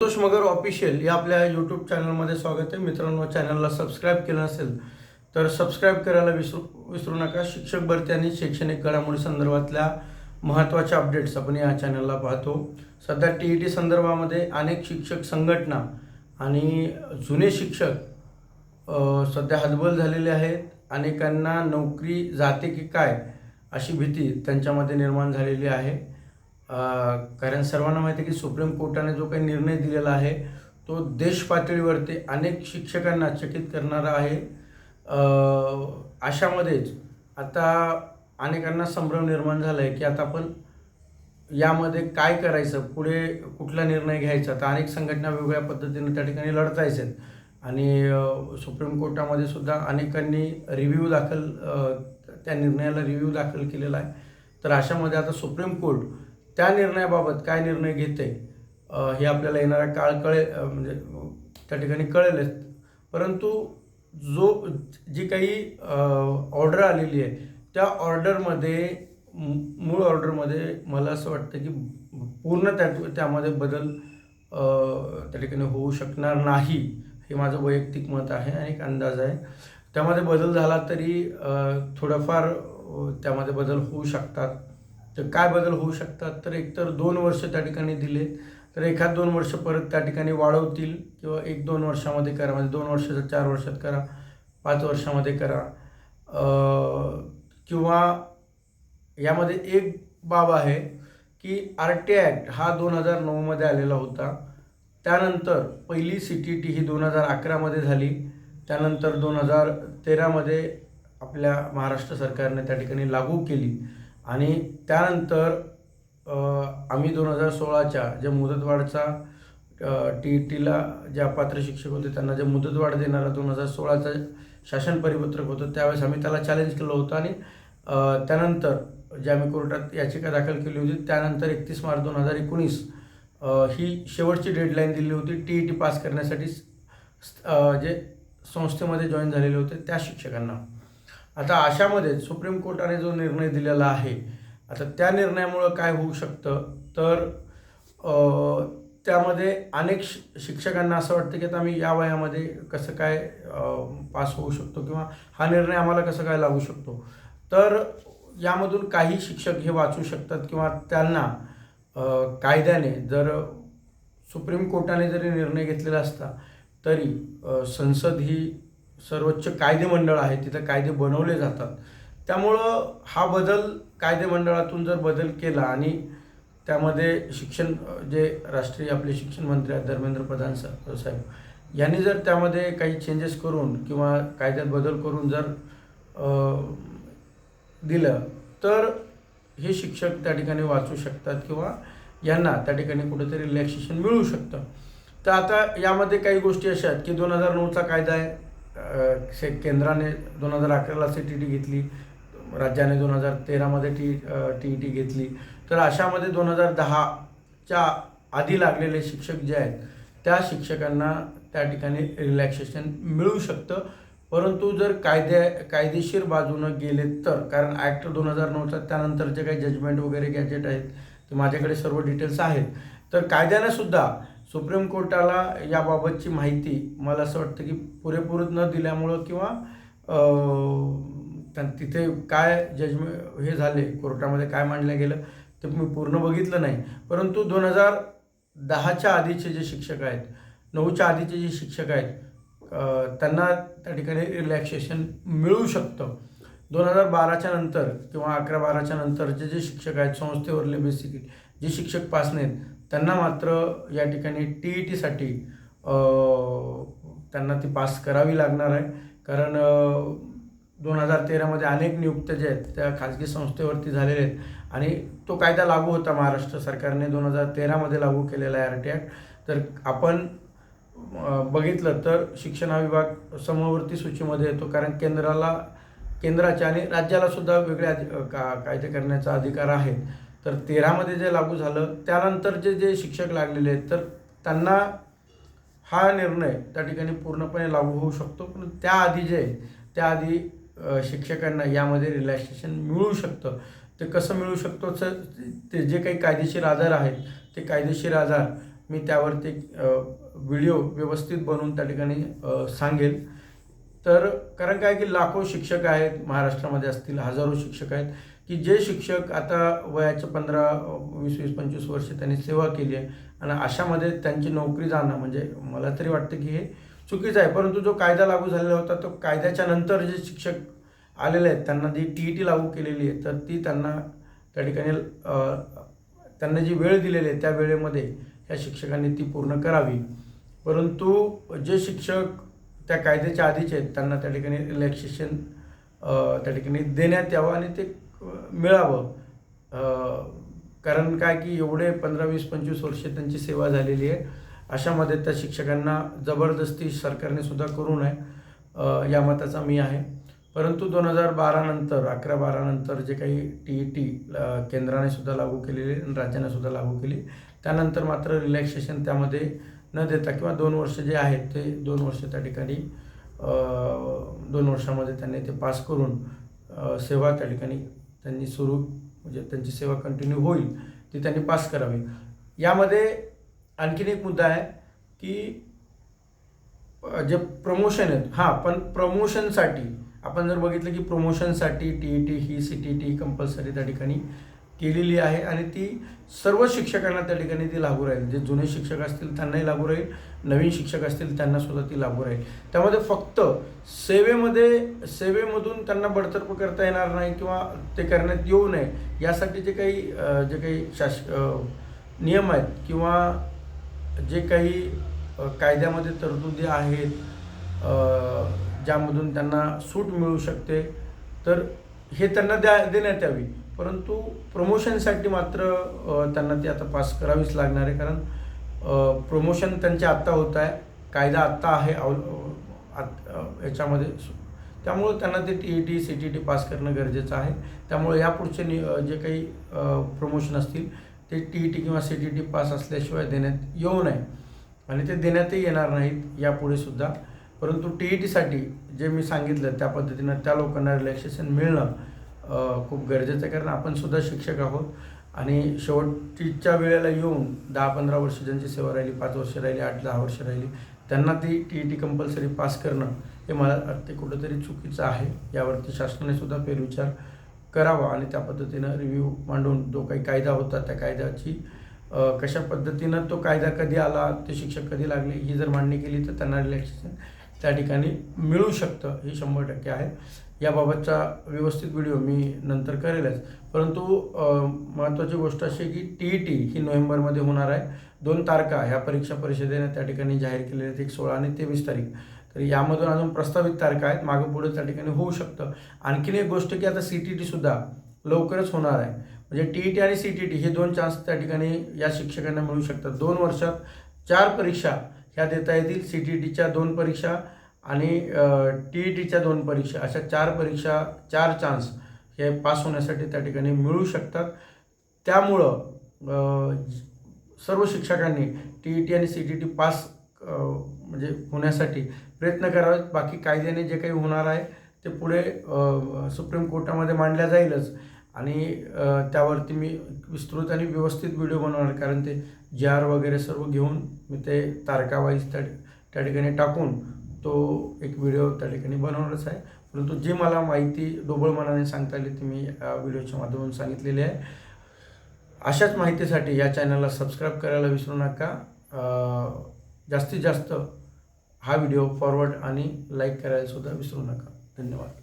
संतोष मगर official या आपल्या YouTube चॅनलमध्ये स्वागत आहे. मित्रांनो चॅनलला सबस्क्राईब केलं नसेल तर सबस्क्राईब करायला विसरू विसरू नका. शिक्षक भरती आणि शैक्षणिक घडामोडी संदर्भातल्या महत्त्वाच्या अपडेट्स आपण या चॅनलला पाहतो. सध्या टी ई टी संदर्भामध्ये अनेक शिक्षक संघटना आणि जुने शिक्षक सध्या हतबल झालेले आहेत. अनेकांना नोकरी जाते की काय अशी भीती त्यांच्यामध्ये निर्माण झालेली आहे. कारण सर्वांना माहिती आहे की सुप्रीम कोर्टाने जो काही निर्णय दिलेला आहे तो देश पातळीवरती अनेक शिक्षकांना चकित करणारा आहे. अशामध्येच आता अनेकांना संभ्रम निर्माण झाला आहे की आता आपण यामध्ये काय करायचं पुढे कुठला निर्णय घ्यायचा? तर अनेक संघटना वेगवेगळ्या पद्धतीने त्या ठिकाणी लढतायच आहेत आणि सुप्रीम कोर्टामध्ये सुद्धा अनेकांनी रिव्ह्यू दाखल त्या निर्णयाला रिव्ह्यू दाखल केलेला आहे. तर अशामध्ये आता सुप्रीम कोर्ट त्या निर्णयाबाबत काय निर्णय घेते हे आपल्याला येणारा काळ कळेल म्हणजे त्या ठिकाणी कळेलच. परंतु जो जी काही ऑर्डर आलेली आहे त्या ऑर्डरमध्ये मू- मूळ ऑर्डरमध्ये मला असं वाटतं की पूर्ण त्या त्यामध्ये बदल त्या ठिकाणी होऊ शकणार नाही हे माझं वैयक्तिक मत आहे आणि एक अंदाज आहे. त्यामध्ये बदल झाला तरी थोडाफार थोडंफार त्यामध्ये बदल होऊ शकतात. तर काय बदल होऊ शकतात? तर एकतर दोन वर्ष त्या ठिकाणी दिले तर एखाद दोन वर्ष परत त्या ठिकाणी वाढवतील किंवा एक दोन वर्षामध्ये करा. म्हणजे दोन वर्षाचं चार वर्षात करा पाच वर्षामध्ये करा. किंवा यामध्ये एक बाब आहे की आर टी ॲक्ट हा दोन हजार नऊमध्ये आलेला होता. त्यानंतर पहिली सी टी टी ही दोन हजार अकरामध्ये झाली. त्यानंतर दोन हजार तेरामध्ये आपल्या महाराष्ट्र सरकारने त्या ठिकाणी लागू केली. आणि त्यानंतर आम्ही दोन हजार सोळाच्या ज्या मुदतवाढचा टी ई टीला ज्या पात्र शिक्षक होते त्यांना जे मुदतवाढ देणारा दोन हजार सोळाचं शासन परिपत्रक होतं त्यावेळेस आम्ही त्याला चॅलेंज केलं होतं आणि त्यानंतर जे आम्ही कोर्टात याचिका दाखल केली होती त्यानंतर एकतीस मार्च दोन हजार एकोणीस ही शेवटची डेडलाईन दिली होती टी ई टी पास करण्यासाठी जे संस्थेमध्ये जॉईन झालेले होते त्या शिक्षकांना. आता अशामध्ये सुप्रीम कोर्टाने जो निर्णय दिलेला आहे आता त्या निर्णयामुळं काय होऊ शकतं? तर त्यामध्ये अनेक शि शिक्षकांना असं वाटतं की आता आम्ही या वयामध्ये कसं काय पास होऊ शकतो किंवा हा निर्णय आम्हाला कसं काय लागू शकतो? तर यामधून काही शिक्षक हे वाचू शकतात किंवा त्यांना कायद्याने जर सुप्रीम कोर्टाने जरी निर्णय घेतलेला असता तरी संसद ही सर्वोच्च कायदेमंडळ आहे तिथं कायदे बनवले जातात. त्यामुळं हा बदल कायदेमंडळातून जर बदल केला आणि त्यामध्ये शिक्षण जे राष्ट्रीय आपले शिक्षण मंत्री आहेत धर्मेंद्र प्रधान सा- साहेब यांनी जर त्यामध्ये काही चेंजेस करून किंवा कायद्यात बदल करून जर दिलं तर हे शिक्षक त्या ठिकाणी वाचू शकतात किंवा यांना त्या ठिकाणी कुठेतरी रिलॅक्सेशन मिळू शकतं. तर आता यामध्ये काही गोष्टी अशा आहेत की दोन हजार नऊचा कायदा आहे. शे केंद्राने दोन हजार अकराला सी टी टी घेतली राज्याने दोन हजार तेरामध्ये टी टी ई टी घेतली. तर अशामध्ये दोन हजार दहाच्या आधी लागलेले शिक्षक जे आहेत त्या शिक्षकांना त्या ठिकाणी रिलॅक्सेशन मिळू शकतं. परंतु जर कायद्या कायदेशीर बाजूनं गेले तर कारण ॲक्ट दोन हजार नऊचा त्यानंतर जे काही जजमेंट वगैरे गॅजेट आहेत ते माझ्याकडे सर्व डिटेल्स आहेत. तर कायद्यानं सुद्धा सुप्रीम कोर्टाला याबाबतची माहिती मला असं वाटतं की पुरेपूर न दिल्यामुळं किंवा तिथे काय जजमेंट हे झाले कोर्टामध्ये काय मांडलं गेलं ते मी पूर्ण बघितलं नाही. परंतु दोन हजार दहाच्या आधीचे जे शिक्षक आहेत नऊच्या आधीचे जे शिक्षक आहेत त्यांना त्या ठिकाणी रिलॅक्सेशन मिळू शकतं. दोन हजार बाराच्या नंतर किंवा अकरा बाराच्या नंतरचे जे शिक्षक आहेत संस्थेवरले बेसिकली जे शिक्षक पासने आहेत त्यांना मात्र या ठिकाणी टी ई टीसाठी त्यांना ती पास करावी लागणार आहे. कारण दोन हजार तेरामध्ये अनेक नियुक्त्या ज्या आहेत त्या खाजगी संस्थेवरती झालेल्या आहेत. आणि तो कायदा लागू होता महाराष्ट्र सरकारने दोन हजार तेरामध्ये लागू केलेला आहे आर टी ॲक्ट तर आपण बघितलं तर शिक्षण हा विभाग समवर्ती सूचीमध्ये येतो. कारण केंद्राला केंद्राच्या आणि राज्याला सुद्धा वेगळे का कायदे करण्याचा अधिकार आहे तर तेरामध्ये जे लागू झालं त्यानंतरचे जे शिक्षक लागलेले आहेत तर त्यांना हा निर्णय त्या ठिकाणी पूर्णपणे लागू होऊ शकतो. पण त्याआधी जे आहे, त्याआधी शिक्षकांना यामध्ये रिलॅक्सेशन मिळू शकतं. ते कसं मिळू शकतो? ते जे काही कायदेशीर आजार आहेत ते कायदेशीर आजार मी त्यावरती व्हिडिओ व्यवस्थित बनवून त्या ठिकाणी सांगेल. तर कारण काय की लाखो शिक्षक आहेत महाराष्ट्रामध्ये असतील हजारो शिक्षक आहेत की जे शिक्षक आता वयाच्या पंधरा वीस वीस पंचवीस वर्ष त्यांनी सेवा केली आहे आणि अशामध्ये त्यांची नोकरी जाणं म्हणजे मला तरी वाटतं की हे चुकीचं आहे. परंतु जो कायदा लागू झालेला होता तो कायद्याच्या नंतर जे शिक्षक आलेले आहेत त्यांना जी टी ई टी लागू केलेली आहे तर ती त्यांना त्या ठिकाणी त्यांना जी वेळ दिलेली आहे त्या वेळेमध्ये ह्या शिक्षकांनी ती पूर्ण करावी. परंतु जे शिक्षक त्या कायद्याच्या आधीचे आहेत. त्यांना त्या ठिकाणी रिलॅक्सेशन त्या ठिकाणी देण्यात यावं आणि ते मिळावं. कारण काय की एवढे पंधरा वीस पंचवीस वर्ष त्यांची सेवा झालेली आहे. अशामध्ये त्या शिक्षकांना जबरदस्ती सरकारने सुद्धा करू नये या मताचा मी आहे. परंतु दोन हजार बारानंतर अकरा बारानंतर जे काही टी ई टी केंद्राने सुद्धा लागू केलेली राज्याने सुद्धा लागू केली त्यानंतर मात्र रिलॅक्सेशन त्यामध्ये न देता किंवा दोन वर्ष जे आहेत ते दोन वर्ष त्या ठिकाणी दोन वर्षामध्ये त्यांनी ते पास करून सेवा त्या ठिकाणी त्यांनी सुरू म्हणजे त्यांची सेवा कंटिन्यू होईल ती त्यांनी पास करावी. यामध्ये आणखीन एक मुद्दा आहे की जे प्रमोशन आहेत हां पण प्रमोशनसाठी आपण जर बघितलं की प्रमोशनसाठी टी ई टी ही सी टी टी कंपल्सरी त्या ठिकाणी केलेली आहे आणि ती सर्व शिक्षकांना त्या ठिकाणी ती लागू राहील. जे जुने शिक्षक असतील त्यांनाही लागू राहील नवीन शिक्षक असतील त्यांना सुद्धा ती लागू राहील. त्यामध्ये फक्त सेवेमध्ये सेवेमधून त्यांना बडतर्फ करता येणार नाही किंवा ते करण्यात येऊ नये यासाठी जे काही जे काही शास नियम आहेत किंवा जे काही कायद्यामध्ये तरतुदी आहेत ज्यामधून त्यांना सूट मिळू शकते तर हे त्यांना द्या देण्यात यावी. परंतु प्रमोशनसाठी मात्र त्यांना ती आता पास करावीच लागणार आहे. कारण प्रमोशन त्यांचे आत्ता होत आहे. कायदा आत्ता आहे अव याच्यामध्ये. त्यामुळं त्यांना ते T E T C T T pass करणं गरजेचं आहे. त्यामुळे यापुढचे नि जे काही प्रमोशन असतील ते टी ई टी किंवा सी टी टी पास असल्याशिवाय देण्यात येऊ नये. आणि ते देण्यातही येणार नाहीत. यापुढे सुद्धा परंतु टी ई टीसाठी जे मी सांगितलं त्या पद्धतीनं त्या लोकांना रिलॅक्सेशन मिळणं खूप गरजेचं आहे. कारण आपण सुद्धा शिक्षक आहोत आणि शेवटच्या वेळेला येऊन दहा पंधरा वर्ष ज्यांची सेवा राहिली पाच वर्ष राहिली आठ दहा वर्ष राहिली त्यांना ती T E T compulsory pass करणं हे मला वाटते कुठंतरी चुकीचं आहे. यावरती शासनाने सुद्धा फेरविचार करावा आणि त्या पद्धतीनं रिव्ह्यू मांडून जो काही कायदा होता त्या कायद्याची कशा पद्धतीनं तो कायदा कधी आला ते शिक्षक कधी लागले ही जर मांडणी केली तर त्यांना रिलॅक्सेशन त्या ठिकाणी मिळू शकतं हे शंभर टक्के आहे. याबाबतचा व्यवस्थित व्हिडिओ मी नंतर करेलच. परंतु महत्त्वाची गोष्ट अशी आहे की टी ई टी ही नोव्हेंबरमध्ये होणार आहे. दोन तारखा ह्या परीक्षा परिषदेने त्या ठिकाणी जाहीर केलेल्या आहेत एक सोळा आणि तेवीस तारीख. तर यामधून अजून प्रस्तावित तारखा आहेत. मागं पुढे त्या ठिकाणी होऊ शकतं. आणखीन एक गोष्ट की आता सी टी टीसुद्धा लवकरच होणार आहे. म्हणजे टी ई टी आणि सी टी टी हे दोन चान्स त्या ठिकाणी या शिक्षकांना मिळू शकतात. दोन वर्षात चार परीक्षा ह्या देता येतील सी टी टीच्या दोन परीक्षा आणि टी ई टीच्या दोन परीक्षा. अशा चार परीक्षा चार चान्स हे पास होण्यासाठी त्या ठिकाणी मिळू शकतात. त्यामुळं सर्व शिक्षकांनी टी ई टी आणि सी टी टी पास म्हणजे होण्यासाठी प्रयत्न करावेत. बाकी कायद्याने जे काही होणार आहे ते पुढे सुप्रीम कोर्टामध्ये मांडल्या जाईलच. आणि त्यावरती मी विस्तृत आणि व्यवस्थित व्हिडिओ बनवणार कारण ते जार वगैरे सर्व घेऊन मी ते तारकावाईज त्या त्या ठिकाणी टाकून तो एक व्हिडिओ त्या ठिकाणी बनवणारच आहे. परंतु जी मला माहिती डोबळ मनाने सांगता आली ती मी या व्हिडिओच्या माध्यमातून सांगितलेली आहे. अशाच माहितीसाठी या चॅनलला सबस्क्राईब करायला विसरू नका. जास्तीत जास्त हा व्हिडिओ फॉरवर्ड आणि लाईक करायला सुद्धा विसरू नका. धन्यवाद.